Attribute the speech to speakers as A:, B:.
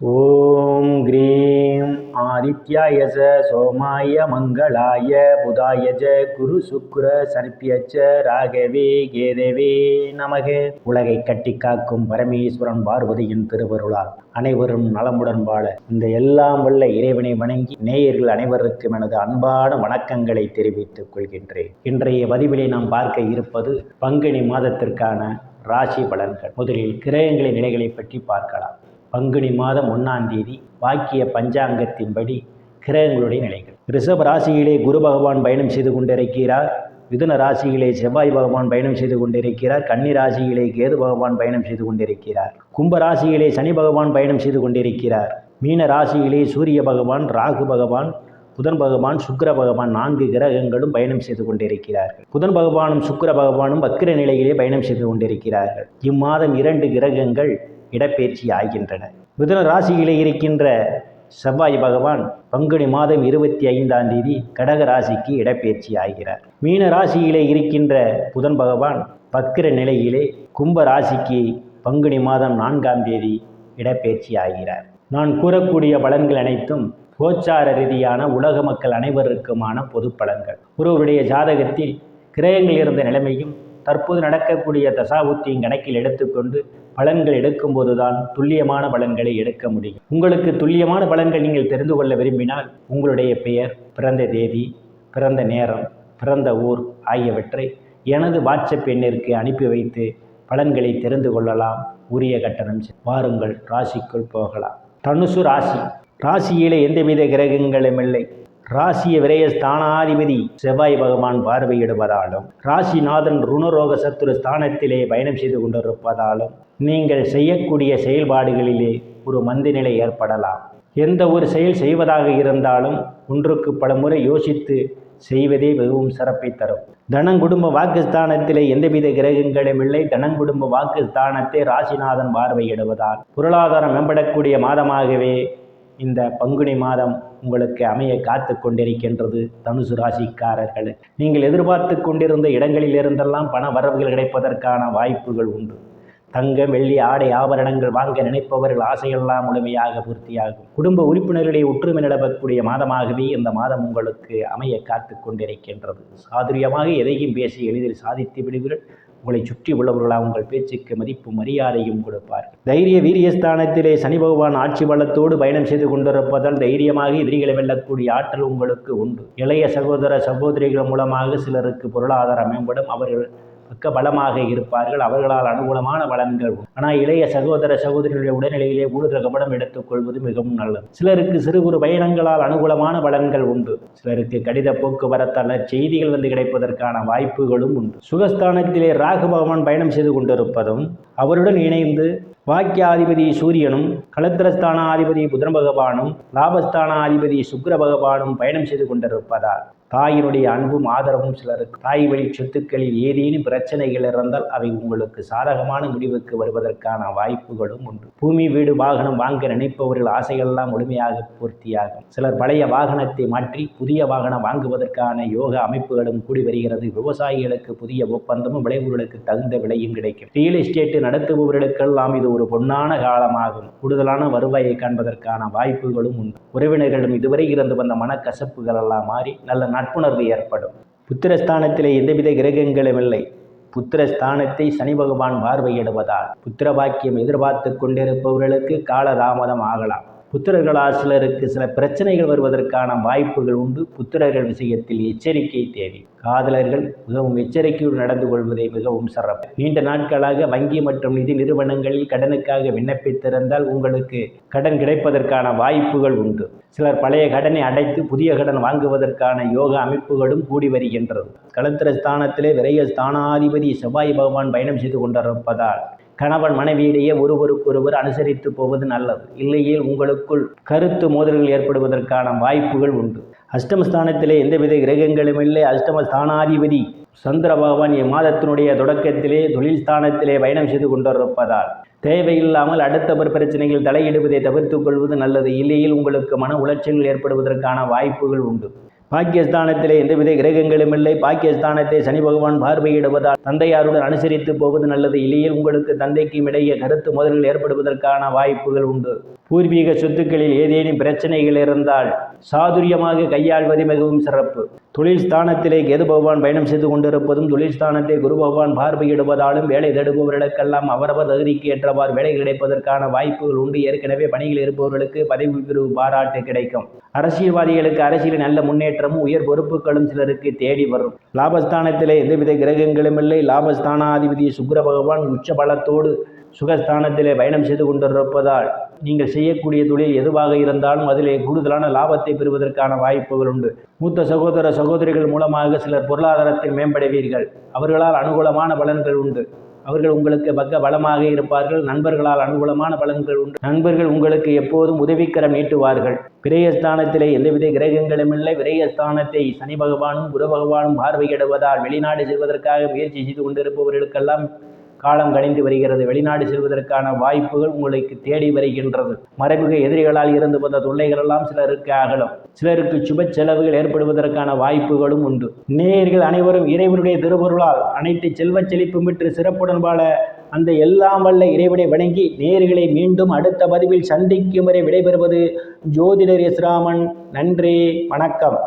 A: ஓம் cream ஆதித்யாய ச சோமாய மங்களாய புதாய ஜ குரு சுக்ர சர்ப்பிய ச ராகவே கேதவே நமக. உலகை கட்டி காக்கும் பரமேஸ்வரன் பார்வதியின் திருவருளால் அனைவரும் நலமுடன் வாழ இந்த எல்லாம் வல்ல இறைவனை வணங்கி நேயர்கள் அனைவருக்கும் எனது அன்பான வணக்கங்களை தெரிவித்துக் கொள்கின்றேன். இன்றைய பதிவிலை நாம் பார்க்க இருப்பது பங்குனி மாதத்திற்கான ராசி பலன்கள். முதலில் கிரகங்களின் நிலைகளை பற்றி பார்க்கலாம். பங்குனி மாதம் ஒன்றாம் தேதி வாக்கிய பஞ்சாங்கத்தின்படி கிரகங்களுடைய நிலைகள். ரிஷப ராசியிலே குரு பகவான் பயணம் செய்து கொண்டிருக்கிறார். மிதுன ராசியிலே செவ்வாய் பகவான் பயணம் செய்து கொண்டிருக்கிறார். கன்னி ராசியிலே கேது பகவான் பயணம் செய்து கொண்டிருக்கிறார். கும்ப ராசியிலே சனி பகவான் பயணம் செய்து கொண்டிருக்கிறார். மீன ராசியிலே சூரிய பகவான் ராகு பகவான் புதன் பகவான் சுக்கர பகவான் நான்கு கிரகங்களும் பயணம் செய்து கொண்டிருக்கிறார்கள். புதன் பகவானும் சுக்கர பகவானும் வக்கிர நிலையிலே பயணம் செய்து கொண்டிருக்கிறார்கள். இம்மாதம் இரண்டு கிரகங்கள் இடப்பெயர்ச்சி ஆகின்றன. மிதுன ராசியிலே இருக்கின்ற செவ்வாய் பகவான் பங்குனி மாதம் இருபத்தி ஐந்தாம் தேதி கடக ராசிக்கு இடப்பெயர்ச்சி ஆகிறார். மீன ராசியிலே இருக்கின்ற புதன் பகவான் பக்கிர நிலையிலே கும்ப ராசிக்கு பங்குனி மாதம் நான்காம் தேதி இடப்பெயர்ச்சி ஆகிறார். நான் கூறக்கூடிய பலன்கள் அனைத்தும் கோச்சார ரீதியான உலக மக்கள் அனைவருக்குமான பொது பலன்கள். ஒருவருடைய ஜாதகத்தில் கிரகங்கள் இருந்த நிலைமையும் தற்போது நடக்கக்கூடிய தசாபுத்தியின் கணக்கில் எடுத்துக்கொண்டு பலன்கள் எடுக்கும்போது தான் துல்லியமான பலன்களை எடுக்க முடியும். உங்களுக்கு துல்லியமான பலன்கள் நீங்கள் தெரிந்து கொள்ள விரும்பினால் உங்களுடைய பெயர் பிறந்த தேதி பிறந்த நேரம் பிறந்த ஊர் ஆகியவற்றை எனது வாட்ஸ்அப் எண்ணிற்கு அனுப்பி வைத்து பலன்களை தெரிந்து கொள்ளலாம். உரிய கட்டணம் செ- வாருங்கள் ராசிக்குள் போகலாம். தனுசு ராசி. ராசியிலே எந்தவித கிரகங்களும் இல்லை. ராசிய விரய ஸ்தானாதிபதி செவ்வாய் பகவான் பார்வையிடுவதாலும் ராசிநாதன் ருணரோக சத்துரு ஸ்தானத்திலே பயணம் செய்து கொண்டிருப்பதாலும் நீங்கள் செய்யக்கூடிய செயல்பாடுகளிலே ஒரு மந்தநிலை ஏற்படலாம். எந்த ஒரு செயல் செய்வதாக இருந்தாலும் ஒன்றுக்கு பலமுறை யோசித்து செய்வதே மிகவும் சிறப்பை தரும். தனங்குடும்ப வாக்குஸ்தானத்திலே எந்தவித கிரகங்களும் இல்லை. தனங்குடும்ப வாக்குஸ்தானத்தை ராசிநாதன் பார்வையிடுவதால் பொருளாதாரம் மேம்படக்கூடிய மாதமாகவே இந்த பங்குனி மாதம் உங்களுக்கு அமைய காத்து கொண்டிருக்கின்றது தனுசு ராசிக்காரர்கள். நீங்கள் எதிர்பார்த்து கொண்டிருந்த இடங்களில் இருந்தெல்லாம் பண வரவுகள் கிடைப்பதற்கான வாய்ப்புகள் உண்டு. தங்கம் வெள்ளி ஆடை ஆபரணங்கள் வாங்க நினைப்பவர்கள் ஆசையெல்லாம் முழுமையாக பூர்த்தியாகும். குடும்ப உறுப்பினர்களிடையே ஒற்றுமை நிலவக்கூடிய மாதமாகவே இந்த மாதம் உங்களுக்கு அமைய காத்து கொண்டிருக்கின்றது. சாதுரியமாக எதையும் பேசி எளிதில் சாதித்து விடுவீர்கள். உங்களை சுற்றி உள்ளவர்களாக உங்கள் பேச்சுக்கு மதிப்பு மரியாதையும் கொடுப்பார்கள். தைரிய வீரியஸ்தானத்திலே சனி பகவான் ஆட்சி பலத்தோடு பயணம் செய்து கொண்டிருப்பதால் தைரியமாக எதிரிகளை வெல்லக்கூடிய ஆற்றல் உங்களுக்கு உண்டு. இளைய சகோதர சகோதரிகள் மூலமாக சிலருக்கு பொருளாதாரம் மேம்படும். அவர்கள் பக்க பலமாக இருப்பார்கள். அவர்களால் அனுகூலமான பலன்கள் ஆனால் இளைய சகோதர சகோதரிகளுடைய உடல்நிலையிலே கூடுதல் கபடம் எடுத்துக்கொள்வது மிகவும் நல்லது. சிலருக்கு சிறு குறு பயணங்களால் அனுகூலமான பலன்கள் உண்டு. சிலருக்கு கடித போக்குவரத்தான செய்திகள் வந்து கிடைப்பதற்கான வாய்ப்புகளும் உண்டு. சுகஸ்தானத்திலே ராகு பகவான் பயணம் செய்து கொண்டிருப்பதும் அவருடன் இணைந்து வாக்கியாதிபதி சூரியனும் களத்திரஸ்தானாதிபதி புதன் பகவானும் லாபஸ்தானாதிபதி சுக்கர பகவானும் பயணம் செய்து கொண்டிருப்பதால் தாயினுடைய அன்பும் ஆதரவும் சிலருக்கு. தாய் வழி சொத்துக்களில் ஏதேனும் பிரச்சனைகள் இருந்தால் அவை உங்களுக்கு சாதகமான முடிவுக்கு வருவதற்கான வாய்ப்புகளும் உண்டு. பூமி வீடு வாகனம் வாங்க நினைப்பவர்கள் ஆசைகள்லாம் முழுமையாக பூர்த்தியாகும். சிலர் பழைய வாகனத்தை மாற்றி புதிய வாகனம் வாங்குவதற்கான யோக அமைப்புகளும் கூடி வருகிறது. விவசாயிகளுக்கு புதிய ஒப்பந்தமும் விளைவுகளுக்கு தகுந்த விலையும் கிடைக்கும். ரியல் எஸ்டேட் நடத்துபவர்களுக்கெல்லாம் இது ஒரு பொன்னான காலமாகும். கூடுதலான வருவாயை காண்பதற்கான வாய்ப்புகளும் உண்டு. உறவினர்களிடம் இதுவரை இருந்து வந்த மனக்கசப்புகள் எல்லாம் மாறி நல்ல நட்புணர்வு ஏற்படும். புத்திரஸ்தானத்திலே எந்தவித கிரகங்களும் இல்லை புத்திரஸ்தானத்தை சனி பகவான் பார்வையிடுவதால் புத்திர பாக்கியம் எதிர்பார்த்து கொண்டிருப்பவர்களுக்கு காலதாமதம் ஆகலாம். புத்திரர்களால் சிலருக்கு சில பிரச்சனைகள் வருவதற்கான வாய்ப்புகள் உண்டு. புத்திரர்கள் விஷயத்தில் எச்சரிக்கை தேவை. காதலர்கள் மிகவும் எச்சரிக்கையுடன் நடந்து கொள்வதே மிகவும் சிறப்பு. நீண்ட நாட்களாக வங்கி மற்றும் நிதி நிறுவனங்களில் கடனுக்காக விண்ணப்பித்திருந்தால் உங்களுக்கு கடன் கிடைப்பதற்கான வாய்ப்புகள் உண்டு. சிலர் பழைய கடனை அடைத்து புதிய கடன் வாங்குவதற்கான யோக அமைப்புகளும் கூடி வருகின்றது. கலத்திர ஸ்தானத்திலே விரைய ஸ்தானாதிபதி செவ்வாய் பகவான் பயணம் செய்து கொண்டிருப்பதால் கணவன் மனைவியிடையே ஒருவருக்கொருவர் அனுசரித்து போவது நல்லது. இல்லையேல் உங்களுக்குள் கருத்து மோதல்கள் ஏற்படுவதற்கான வாய்ப்புகள் உண்டு. அஷ்டமஸ்தானத்திலே எந்தவித கிரகங்களும் இல்லை. அஷ்டமஸ்தானாதிபதி சந்திர பகவான் இம்மாதத்தினுடைய தொடக்கத்திலே தொழில் ஸ்தானத்திலே பயணம் செய்து கொண்டிருப்பதால் தேவையில்லாமல் அடுத்தவர் பிரச்சனைகள் தலையிடுவதை தவிர்த்துக் கொள்வது நல்லது. இல்லையில் உங்களுக்கு மன உளைச்சல்கள் ஏற்படுவதற்கான வாய்ப்புகள் உண்டு. பாக்கியஸ்தானத்திலே எந்தவித கிரகங்களும் இல்லை. பாக்கியஸ்தானத்தை சனி பகவான் பார்வையிடுவதால் தந்தையாருடன் அனுசரித்து போவது நல்லது. இல்லையே உங்களுக்கு தந்தைக்கும் இடையே கருத்து முதலில் ஏற்படுவதற்கான வாய்ப்புகள் உண்டு. பூர்வீக சொத்துக்களில் ஏதேனும் பிரச்சனைகள் இருந்தால் சாதுரியமாக கையாள்வது மிகவும் சிறப்பு. தொழில் ஸ்தானத்திலே கேது பகவான் பயணம் செய்து கொண்டிருப்பதும் தொழில் ஸ்தானத்தை குரு பகவான் பார்வையிடுவதாலும் வேலை தேடுபவர்களுக்கெல்லாம் அவரவர் தகுதிக்கு ஏற்றவாறு வேலை கிடைப்பதற்கான வாய்ப்புகள் உண்டு. ஏற்கனவே பணியில் இருப்பவர்களுக்கு பதவி உயர்வு பாராட்டு கிடைக்கும். அரசியல்வாதிகளுக்கு அரசியலில் நல்ல முன்னேற்றமும் உயர் பொறுப்புகளும் சிலருக்கு தேடி வரும். லாபஸ்தானத்திலே எந்தவித கிரகங்களும் இல்லை. லாபஸ்தானாதிபதி சுக்கர பகவான் உச்ச பலத்தோடு சுகஸ்தானத்திலே பயணம் செய்து கொண்டிருப்பதால் நீங்கள் செய்யக்கூடிய தொழில் எதுவாக இருந்தாலும் அதிலே கூடுதலான லாபத்தை பெறுவதற்கான வாய்ப்புகள் உண்டு. மூத்த சகோதர சகோதரிகள் மூலமாக சிலர் பொருளாதாரத்தில் மேம்படுவீர்கள். அவர்களால் அனுகூலமான பலன்கள் உண்டு. அவர்கள் உங்களுக்கு பக்க பலமாக இருப்பார்கள். நண்பர்களால் அனுகூலமான பலன்கள் உண்டு. நண்பர்கள் உங்களுக்கு எப்போதும் உதவிக்கரம் நீட்டுவார்கள். விரயஸ்தானத்திலே எந்தவித கிரகங்களும் இல்லை. விரயஸ்தானத்தை சனி பகவானும் குரு பகவானும் பார்வையிடுவதால் வெளிநாடு செல்வதற்காக முயற்சி செய்து கொண்டிருப்பவர்களுக்கெல்லாம் காலம் கணிந்து வருகிறது. வெளிநாடு செல்வதற்கான வாய்ப்புகள் உங்களுக்கு தேடி வருகின்றது. மறைமுக எதிரிகளால் இருந்து வந்த தொல்லைகள் எல்லாம் சிலருக்கு அகலும். சிலருக்கு சுப செலவுகள் ஏற்படுவதற்கான வாய்ப்புகளும் உண்டு. நேயர்கள் அனைவரும் இறைவனுடைய திருவருளால் அனைத்து செல்வ செழிப்பு பெற்று சிறப்புடன் வாழ அந்த எல்லாம் வல்ல இறைவனை வணங்கி நேர்களை மீண்டும் அடுத்த பதிவில் சந்திக்கும் வரை விடைபெறுவது ஜோதிடர் இஸ்ராமன் நன்றி வணக்கம்.